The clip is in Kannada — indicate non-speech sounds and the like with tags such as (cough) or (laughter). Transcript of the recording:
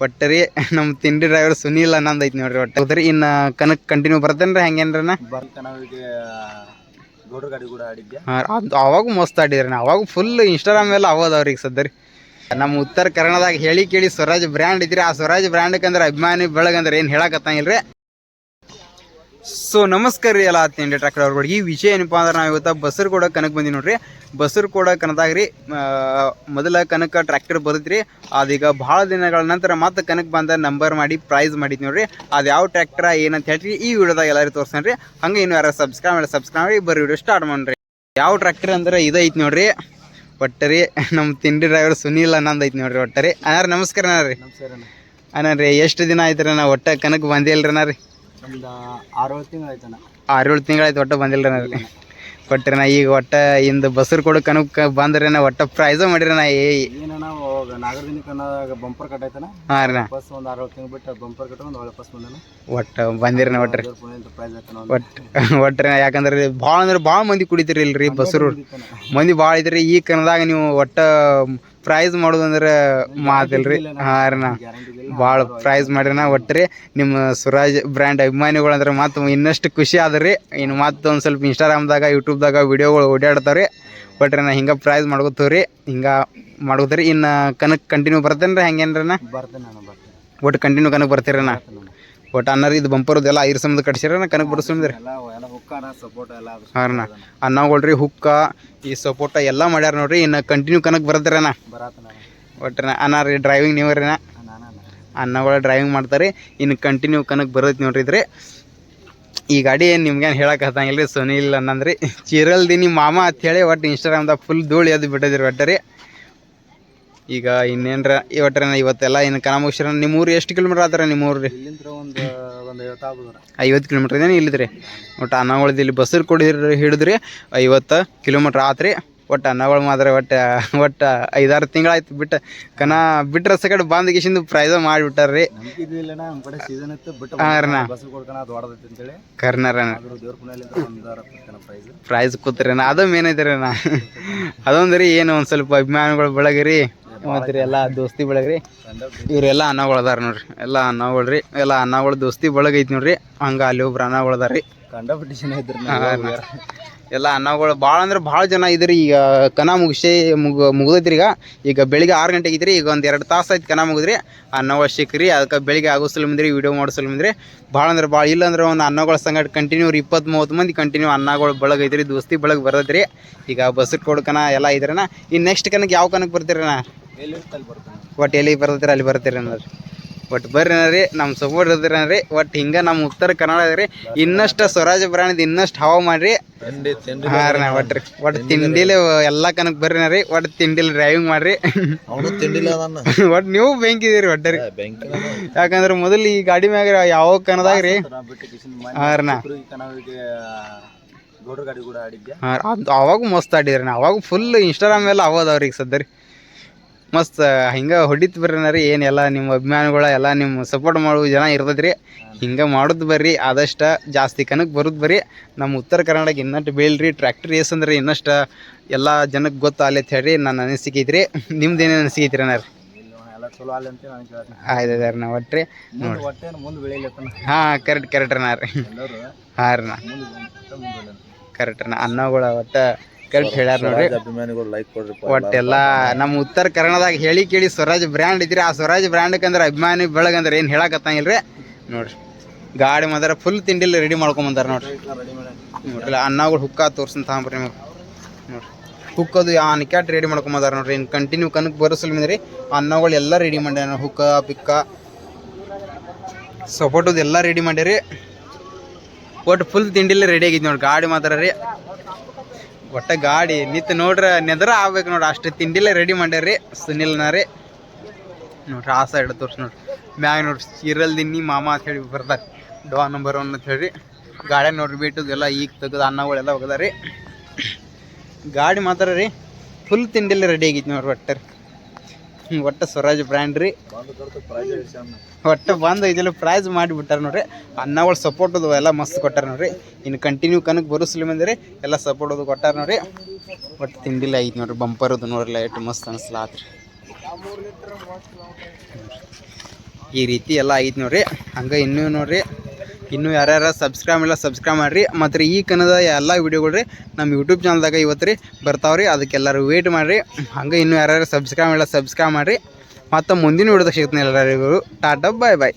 ಒಟ್ಟರಿ ನಮ್ಮ ತಿಂಡಿ ಡ್ರೈವರ್ ಸುನಿಲ್ ಅನ್ನಂದ್ ಐತಿ ನೋಡ್ರಿ ಒಟ್ಟ. ಹೌದ್ರಿ ಇನ್ನು ಕನಕ್ ಕಂಟಿನ್ಯೂ ಬರ್ತೇನ್ರಿ ಹಂಗೇನ್ರನ ಗೌಡ್ರ ಗಾಡಿ ಕೂಡ ಆಡಿದ್ದೆ ಅವಾಗ ಮಸ್ತ್ ಆಡಿದ್ರಿ ನಾ ಅವಾಗ ಫುಲ್ ಇನ್ಸ್ಟಾಗ್ರಾಮ್ ಎಲ್ಲ ಅವದವ್ರಿಗೆ ಸದ್ರಿ ನಮ್ಮ ಉತ್ತರ ಕನ್ನಡದಾಗ ಹೇಳಿ ಕೇಳಿ ಸ್ವರಾಜ್ ಬ್ರ್ಯಾಂಡ್ ಇದ್ರಿ. ಆ ಸ್ವರಾಜ್ ಬ್ರ್ಯಾಂಡ್ ಅಂದ್ರೆ ಅಭಿಮಾನಿ ಬೆಳಗಂದ್ರೆ ಏನು ಹೇಳಕತ್ತಂಗಿಲ್ರಿ ಸೊ ನಮಸ್ಕಾರ ರೀ ಎಲ್ಲ ತಿಂಡಿ ಟ್ರ್ಯಾಕ್ಟರ್ ಅವ್ರಿಗೆ ಈ ವಿಷಯ ಏನಪ್ಪಾ ಅಂದ್ರೆ ನಾವು ಇವತ್ತು ಬಸರ್ ಕೂಡ ಕನಕ್ ಬಂದಿ ನೋಡ್ರಿ. ಬಸರ್ ಕೂಡ ಕನದಾಗ ರೀ ಮೊದಲ ಕನಕ ಟ್ರ್ಯಾಕ್ಟರ್ ಬರುತ್ರಿ. ಅದೀಗ ಭಾಳ ದಿನಗಳ ನಂತರ ಮತ್ತೆ ಕನಕ್ ಬಂದ ನಂಬರ್ ಮಾಡಿ ಪ್ರೈಸ್ ಮಾಡಿದ್ ನೋಡ್ರಿ. ಅದು ಯಾವ ಟ್ರ್ಯಾಕ್ಟರ್ ಏನಂತ ಹೇಳ್ರಿ ಈ ವಿಡಿಯೋದಾಗ ಎಲ್ಲರೂ ತೋರಿಸ್ರಿ ಹಂಗೆ ಇನ್ನು ಯಾರು ಸಬ್ಸ್ಕ್ರೈಬ್ ಮಾಡಿ ಸಬ್ಸ್ಕ್ರೈಬ್ ಮಾಡಿ ಬರೀ ವಿಡಿಯೋ ಸ್ಟಾರ್ಟ್ ಮಾಡ್ರಿ ಯಾವ ಟ್ರ್ಯಾಕ್ಟರ್ ಅಂದ್ರೆ ಇದು ಐತಿ ನೋಡ್ರಿ ಒಟ್ಟರಿ ನಮ್ಮ ತಿಂಡಿ ಡ್ರೈವರ್ ಸುನೀಲ್ ಅನ್ನಂದ್ ಐತಿ ನೋಡ್ರಿ ಒಟ್ಟರಿ ಅನಾರ ನಮಸ್ಕಾರ ಅಣ್ಣ ರೀ. ಅಣ್ಣ. ರೀ ಎಷ್ಟು ದಿನ ಆಯ್ತು ರೀ ನಾ ಒಟ್ಟ ಕನಕ್ ರೀ ಅಣ್ಣ ರೀ? ಒಂದು ಆರು ಏಳು ತಿಂಗಳು ಆಯ್ತಣ್ಣ ಆರು ಏಳು ತಿಂಗಳಾಯ್ತು ಒಟ್ಟ ಅಣ್ಣ ರೀ ಕೊಟ್ರಿ ನಾ ಈಗ ಒಟ್ಟ ಇಂದ ಬಸರು ಕೊಡು ಕನಕ್ ಬಂದ್ರೆ ನಾ ಒಟ್ಟ ಪ್ರೈಸ್ ಮಾಡಿರಿ ನಾ ಏ ಏನಣ್ಣ ನಾಗರದಿನ ಕನ್ನಡ ಬಂಪರ್ ಕಟ್ಟಾಯ್ತಣ್ಣ ಹಾಂ ರೀ ಬಸ್ ಒಂದು ಆರು ತಿಂಗಳು ಬಿಟ್ಟು ಬಂಪರ್ ಕಟ್ ಒಂದು ಒಳ್ಳೆ ಬಸ್ ಬಂದನ ಒಟ್ಟ ಬಂದಿರನ ಒಟ್ಟ ಒಟ್ಟು ಒಟ್ರಿ ನಾ ಯಾಕಂದ್ರೆ ಭಾಳ ಅಂದ್ರೆ ಭಾಳ ಮಂದಿ ಕುಡಿತೀರಿ ಇಲ್ರಿ ಬಸರು ಮಂದಿ ಭಾಳ ಇದ್ರಿ ಈ ಕನ್ನದಾಗ ನೀವು ಒಟ್ಟ ಪ್ರೈಸ್ ಮಾಡೋದಂದ್ರೆ ಮಾತಿಲ್ರಿ. ಹಾಂ ರೀ ನಾ. ಭಾಳ ಪ್ರೈಸ್ ಮಾಡಿರಿ ನಾ. ಒಟ್ರಿ ನಿಮ್ಮ ಸ್ವರಾಜ್ ಬ್ರ್ಯಾಂಡ್ ಅಭಿಮಾನಿಗಳು ಅಂದ್ರೆ ಮತ್ತು ಇನ್ನಷ್ಟು ಖುಷಿ ಆದ್ರಿ. ಇನ್ನು ಮತ್ತೆ ಒಂದು ಸ್ವಲ್ಪ ಇನ್ಸ್ಟಾಗ್ರಾಮ್ದಾಗ ಯೂಟ್ಯೂಬ್ದಾಗ ವಿಡಿಯೋಗಳು ಓಡಾಡ್ತಾವ್ರಿ ಬಟ್ ನಾ ಹಿಂಗೆ ಪ್ರೈಸ್ ಮಾಡ್ಕೋತೀವ್ರಿ. ಹಿಂಗೆ ಮಾಡ್ಕೋತೀರಿ ಇನ್ನು ಕನಕ್ ಕಂಟಿನ್ಯೂ ಬರ್ತೇನೆ ರೀ ಹೆಂಗೇನ್ರಿ ನಾ? ಒಟ್ಟು ಕಂಟಿನ್ಯೂ ಕನಕ್ ಬರ್ತೀರಿ ನಾ? ಒಟ್ಟು ಅನ್ನರ್ ಇದು ಬಂಪರ್ ಎಲ್ಲ ಐರ್ ಸಂಬಂಧ ಕಟ್ಸಿರ ಕನಕ್ ಬಿಡಿಸ್ರಿ ಹಾಂ ನಾ ಅನ್ನಗಳ್ರಿ ಹುಕ್ಕ ಈ ಸಪೋಟ ಎಲ್ಲ ಮಾಡ್ಯಾರ ನೋಡ್ರಿ ಇನ್ನು ಕಂಟಿನ್ಯೂ ಕನಕ್ ಬರ್ತೀರ ನಾ ಬರಾತ ನಾನು ಒಟ್ಟು ನಾ ಅನ್ನ ರೀ ಡ್ರೈವಿಂಗ್ ನೀವು ರೀ ಅನ್ನಗಳು ಡ್ರೈವಿಂಗ್ ಮಾಡ್ತಾರೆ ಇನ್ನು ಕಂಟಿನ್ಯೂ ಕನಕ್ ಬರತ್ತೆ ನೋಡ್ರಿ ಇದ್ರಿ. ಈ ಗಾಡಿ ಏನು ನಿಮ್ಗೇನು ಹೇಳಕ್ಕೆ ಹತ್ತಂಗಿಲ್ಲ ರೀ ಸುನಿಲ್ ಅನ್ನಂದ್ರಿ. (laughs) ಚಿರಲ್ದಿ ನಿಮ್ಮ ಮಾಮ ಅಂತ ಹೇಳಿ ಒಟ್ಟು ಇನ್ಸ್ಟಾಗ್ರಾಮ್ದಾಗ ಫುಲ್ ಧೂಳು ಎದ್ದು ಬಿಟ್ಟಿದ್ರಿ ಒಟ್ಟರಿ ಈಗ ಇನ್ನೇನ್ರ ಇವಟ್ರ ಇವತ್ತೆಲ್ಲ ಇನ್ನು ಕನ ನಿಮ್ಮೂರು ನಿಮ್ಮ ಊರು ಎಷ್ಟು ಕಿಲೋಮೀಟ್ರ್ ಆತರ ನಿಮ್ಮ ಊರು ರೀ ಇಲ್ಲಿಂದ ಒಂದು ಒಂದು ಐವತ್ತು ಆಗ್ಬೋದ್ರ. ಐವತ್ತು ಕಿಲೋಮೀಟ್ರ್ ಇದೇನು ಇಲ್ಲಿದ್ರಿ? ಒಟ್ಟು ಅನ್ನಗಳದ್ದು ಇಲ್ಲಿ ಬಸ್ಸಲ್ಲಿ ಕೊಡಿದ್ರಿ ಹಿಡಿದ್ರಿ ಐವತ್ತು ಕಿಲೋಮೀಟ್ರ್ ಆತ್ರಿ. ಒಟ್ಟು ಅನ್ನಗಳು ಮಾತ್ರ ಒಟ್ಟು ಒಟ್ಟು ಐದಾರು ತಿಂಗಳಾಯ್ತು ಬಿಟ್ಟು ಕನ ಬಿಟ್ರೆ ಸಕಡೆ ಬಂದ್ ಗಿಶಿಂದು ಪ್ರೈಸ ಮಾಡಿಬಿಟ್ಟಾರ್ರಿ. ನಮ್ಗೆ ಇದಿಲ್ಲಣ್ಣ ನಮ್ಮ ಕಡೆ ಸೀಸನ್ ಇತ್ತು ಬಿಟ್ಟು ಹಾಂ ರೀ ನಾ ಬಸ್ ಕೊಡ್ಕಣ ಅದು ಹೊಡೆದೈತಿ ಅಂತೇಳಿ. ಕರ್ನಾರನ ಆದ್ರೂ ದೇವ್ರ ಪುಣ್ಯಲಿಂದ ಒಂದು ರೊಕ್ಕ ಪ್ರೈಸ್. ಕೂತ್ರಿ ಅದು ಮೇನ್ ಐತ್ರಿ ನಾ ಅದೊಂದು ರೀ ಏನು ಒಂದು ಸ್ವಲ್ಪ ಅಭಿಮಾನಿಗಳು ಬೆಳಗ್ರಿ. ಮತ್ತು ರೀ ಎಲ್ಲ ದೋಸ್ತಿ ಬೆಳಗ್ರಿ? ಇವರೆಲ್ಲ ಅನ್ನಗಳು ಅದಾರ ನೋಡ್ರಿ. ಎಲ್ಲ ಅನ್ನಗಳು ರೀ ಎಲ್ಲ ಅನ್ನಗಳು ದೋಸ್ತಿ ಬಳಗ ಐತಿ ನೋಡ್ರಿ. ಹಂಗೆ ಅಲ್ಲಿ ಒಬ್ರು ಅನ್ನಗಳು ಅದಾರ ರೀ. ಎಲ್ಲ ಅನ್ನಗಳು ಭಾಳ ಅಂದ್ರೆ ಭಾಳ ಜನ ಇದ್ರಿ. ಈಗ ಕನ ಮುಗಿಸಿ ಮುಗ ಮುಗಿದೈತ್ರಿ ಈಗ. ಈಗ ಬೆಳಿಗ್ಗೆ ಆರು ಗಂಟೆಗೆ ಐತ್ರಿ. ಈಗ ಒಂದು ಎರಡು ತಾಸು ಆಯ್ತು ಕನ ಮುಗಿದ್ರಿ. ಅನ್ನಗಳು ಸಿಕ್ಕ್ರಿ ಅದಕ್ಕೆ ಬೆಳಿಗ್ಗೆ ಆಗೋ ಸಲುಮಿದ್ರಿ ವಿಡಿಯೋ ಮಾಡೋ ಸಲುಮಿದ್ರಿ ಭಾಳ ಅಂದ್ರೆ ಭಾಳ ಇಲ್ಲಾಂದ್ರೆ ಒಂದು ಅನ್ನಗಳ ಸಂಗಡ ಕಂಟಿನ್ಯೂ ಇಪ್ಪತ್ತು ಮೂವತ್ತು ಮಂದಿ ಕಂಟಿನ್ಯೂ ಅನ್ನಗಳು ಬಳಗ ಐತ್ರಿ. ದೋಸ್ತಿ ಬೆಳಗ್ ಬರದ್ರಿ ಈಗ ಬಸ್ಸು ಕೊಡ್ಕನ ಎಲ್ಲ ಇದ್ರನ. ಇನ್ನು ನೆಕ್ಸ್ಟ್ ಕನಕ್ಕೆ ಯಾವ ಕನಕ್ಕೆ ಬರ್ತೀರಣ್ಣ? ಒಟ್ಟು ಎಲ್ಲಿಗೆ ಬರ್ತೀರ ಅಲ್ಲಿ ಬರ್ತೀರಿ ಅನ್ನೋದು ಒಟ್ಟು ಬರ್ರಿ ರೀ ನಮ್ಮ ಸಪೋರ್ಟ್ ಇರ್ತೀರ ರೀ ಒಟ್ಟು ಹಿಂಗೆ ನಮ್ಮ ಉತ್ತರ ಕನ್ನಡ ರೀ. ಇನ್ನಷ್ಟು ಸ್ವರಾಜ ಬ್ರಾಂಡ್ ಇನ್ನಷ್ಟು ಹವಾ ಮಾಡ್ರಿ. ಹಾಂ ರೀ ಒಟ್ಟು ರೀ. ಒಟ್ಟು ತಿಂಡಿಲಿ ಎಲ್ಲ ಕನಕ್ ಬರ್ರಿ ರೀ. ಒಟ್ಟು ತಿಂಡಿಲಿ ಡ್ರೈವಿಂಗ್ ಮಾಡ್ರಿ. (laughs) ಒಟ್ಟು ನೀವು ಬೆಂಕಿದ್ದೀರಿ ಒಟ್ಟು ರೀ. ಬ್ಯಾಂಕಿನ ಯಾಕಂದ್ರೆ ಮೊದಲು ಈ ಗಾಡಿ ಮ್ಯಾಗ ಯಾವ ಕನದಾಗ ರೀ. ಹಾಂ ರೀ ಅವಾಗ ಮಸ್ತ್ ಆಡಿದ್ರಿ ಅವಾಗ ಫುಲ್ ಇನ್ಸ್ಟಾಗ್ರಾಮ್ ಎಲ್ಲ ಅವದವ್ರಿ ಈಗ ಸದ್ದ ರೀ. ಮಸ್ತ್ ಹಿಂಗೆ ಹೊಡಿತ್ ಬರ್ರಿ ಏನ್ ಏನೆಲ್ಲ ನಿಮ್ಮ ಅಭಿಮಾನಿಗಳ ಎಲ್ಲ ನಿಮ್ಮ ಸಪೋರ್ಟ್ ಮಾಡುವ ಜನ ಇರ್ತದ್ರಿ ಹಿಂಗೆ ಮಾಡೋದು ಬರ್ರಿ ಆದಷ್ಟು ಜಾಸ್ತಿ ಕನಕ್ ಬರೋದು ಬರ್ರಿ. ನಮ್ಮ ಉತ್ತರ ಕರ್ನಾಟಕ ಇನ್ನಷ್ಟು ಬೀಳ್ರಿ ಟ್ರ್ಯಾಕ್ಟರ್ ರೇಸ್ ಅಂದ್ರೆ ಇನ್ನಷ್ಟು ಎಲ್ಲ ಜನಕ್ಕೆ ಗೊತ್ತಾಗಲಿ ಅಂತ ಹೇಳಿ ನನ್ನ ಅನಿಸಿಕೆ ಐತ್ರಿ. ನಿಮ್ದು ಏನೇನು ಅನಿಸಿಕೆ ಐತ್ರಿ ಅಣ್ಣ ರೀ ಇಲ್ಲ ಎಲ್ಲ ಚಲೋ ಅಲ್ಲಿ ಅಂತ ಆಯ್ತು ರೀ ನಾ ಒಟ್ಟು ರೀ ಮುಂದೆ ಹಾಂ ಕರೆಕ್ಟ್ ಕರೆಕ್ಟ್ ನಾ. ರೀ ಹಾಂ ರೀ ಕರೆಕ್ಟ್ ನಾ. ಅನ್ನಗಳ ಒಟ್ಟು ಕರೆಕ್ಟ್ ಹೇಳ್ಯಾರ ನೋಡ್ರಿ. ಅಭಿಮಾನಿಗಳು ಲೈಕ್ ಕೊಡ್ರಿ ಒಟ್ಟೆಲ್ಲ ನಮ್ಮ ಉತ್ತರ ಕನ್ನಡದಾಗ ಹೇಳಿ ಕೇಳಿ ಸ್ವರಾಜ್ ಬ್ರ್ಯಾಂಡ್ ಇದ್ರಿ ಆ ಸ್ವರಾಜ್ ಬ್ರ್ಯಾಂಡ್ಕಂದ್ರೆ ಅಭಿಮಾನಿ ಬೆಳಗಂದ್ರೆ ಏನು ಹೇಳಕತ್ತಂಗಿಲ್ರಿ? ನೋಡ್ರಿ. ಗಾಡಿ ಮಾತ್ರ ಫುಲ್ ತಿಂಡಿಲಿ ರೆಡಿ ಮಾಡ್ಕೊಂಬಂದಾರ ನೋಡ್ರಿ. ನೋಡ್ರಿ ಅನ್ನಗಳು ಹುಕ್ಕ ತೋರ್ಸನ್ ತಗೊಂಬ್ರಿ ನಿಮಗೆ. ನೋಡ್ರಿ. ಹುಕ್ಕದು ಆ ನಿಕ್ಯಾಟ್ ರೆಡಿ ಮಾಡ್ಕೊಂಬಂದಾರ ನೋಡ್ರಿ. ಇನ್ನು ಕಂಟಿನ್ಯೂ ಕನಕ್ ಬರೋಸಲ್ಮಿದ್ರಿ ಅನ್ನಗಳು ಎಲ್ಲ ರೆಡಿ ಮಾಡ್ಯಾರ ಹುಕ್ಕ ಪಿಕ್ಕ ಸಪೋಟದು ಎಲ್ಲ ರೆಡಿ ಮಾಡ್ಯಾರಿ. ಒಟ್ಟು ಫುಲ್ ತಿಂಡಿಲಿ ರೆಡಿ ಆಗಿದ್ ನೋಡ್ರಿ. ಗಾಡಿ ಮಾತ್ರ ರೀ. ಒಟ್ಟ ಗಾಡಿ ನಿತ್ ನೋಡ್ರ ನೆದ್ರ ಆಗ್ಬೇಕು ನೋಡ್ರಿ. ಅಷ್ಟು ತಿಂಡಿಲೇ ರೆಡಿ ಮಾಡ್ಯಾರಿ ಸುನಿಲ್ನ ರೀ. ನೋಡ್ರಿ, ಆ ಸೈಡ್ ತೋರ್ಸಿ ನೋಡ್ರಿ. ಮ್ಯಾಗ ನೋಡ್ರಿ ಸೀರಲ್ ದಿನ್ನಿ ಮಾಮ ಅಂತ ಹೇಳಿ ಬರ್ತಾರೆ ಡೋ ನಂಬರ್ ಒನ್ ಅಂತ ಹೇಳಿ. ಗಾಡಿ ನೋಡ್ರಿ ಬಿಟ್ಟು ಎಲ್ಲ ಈಗ ತೆಗೆದು ಅನ್ನಗಳೆಲ್ಲ ಹೋಗದಾರಿ ಗಾಡಿ ಮಾತ್ರ ರೀ. ಫುಲ್ ತಿಂಡಿಲ್ಲ ರೆಡಿ ಆಗೈತಿ ನೋಡ್ರಿ ಒಟ್ಟ ರೀ ಒಟ್ಟ ಸ್ವರಾಜ್ ಬ್ರ್ಯಾಂಡ್ ರೀ. ಒಟ್ಟು ಬಂದು ಇದೆಲ್ಲ ಪ್ರೈಸ್ ಮಾಡಿಬಿಟ್ಟಾರ ನೋಡ್ರಿ. ಅನ್ನಗಳು ಸಪೋರ್ಟ್ ಅದು ಎಲ್ಲ ಮಸ್ತ್ ಕೊಟ್ಟಾರ ನೋಡ್ರಿ. ಇನ್ನು ಕಂಟಿನ್ಯೂ ಕನಕ್ಕೆ ಬಂದ್ರಿ ಎಲ್ಲ ಸಪೋರ್ಟ್ ಅದು ಕೊಟ್ಟಾರ ನೋಡ್ರಿ. ಒಟ್ಟು ತಿಂಡಿಲ್ಲ ಐತಿ ನೋಡ್ರಿ ಬಂಪರ್ ಅದು ನೋಡ್ರಲ್ಲ ಎಷ್ಟು ಮಸ್ತ್ ಅನಿಸ್ಲಾತ್ರಿ ಈ ರೀತಿ ಎಲ್ಲ ಐತಿ ನೋಡ್ರಿ. ಹಂಗೆ ಇನ್ನೂ ನೋಡ್ರಿ. ಇನ್ನೂ ಯಾರ್ಯಾರು ಸಬ್ಸ್ಕ್ರೈಬ್ ಇಲ್ಲ ಸಬ್ಸ್ಕ್ರೈಬ್ ಮಾಡಿರಿ. ಮತ್ತು ಈ ಕನ್ನಡ ಎಲ್ಲ ವೀಡಿಯೋಗಳು ರೀ ನಮ್ಮ ಯೂಟ್ಯೂಬ್ ಚಾನಲ್ದಾಗ ಇವತ್ತು ರೀ ಬರ್ತಾವ್ರಿ. ಅದಕ್ಕೆಲ್ಲರೂ ವೇಟ್ ಮಾಡಿರಿ. ಹಂಗೆ ಇನ್ನೂ ಯಾರ್ಯಾರು ಸಬ್ಸ್ಕ್ರೈಬ್ ಇಲ್ಲ ಸಬ್ಸ್ಕ್ರೈಬ್ ಮಾಡಿರಿ. ಮತ್ತು ಮುಂದಿನ ವೀಡಿಯೋದಾಗ ಸಿಗ್ತೀನಿ ಎಲ್ಲರಿಗೂ. ಟಾಟಾ ಬಾಯ್ ಬಾಯ್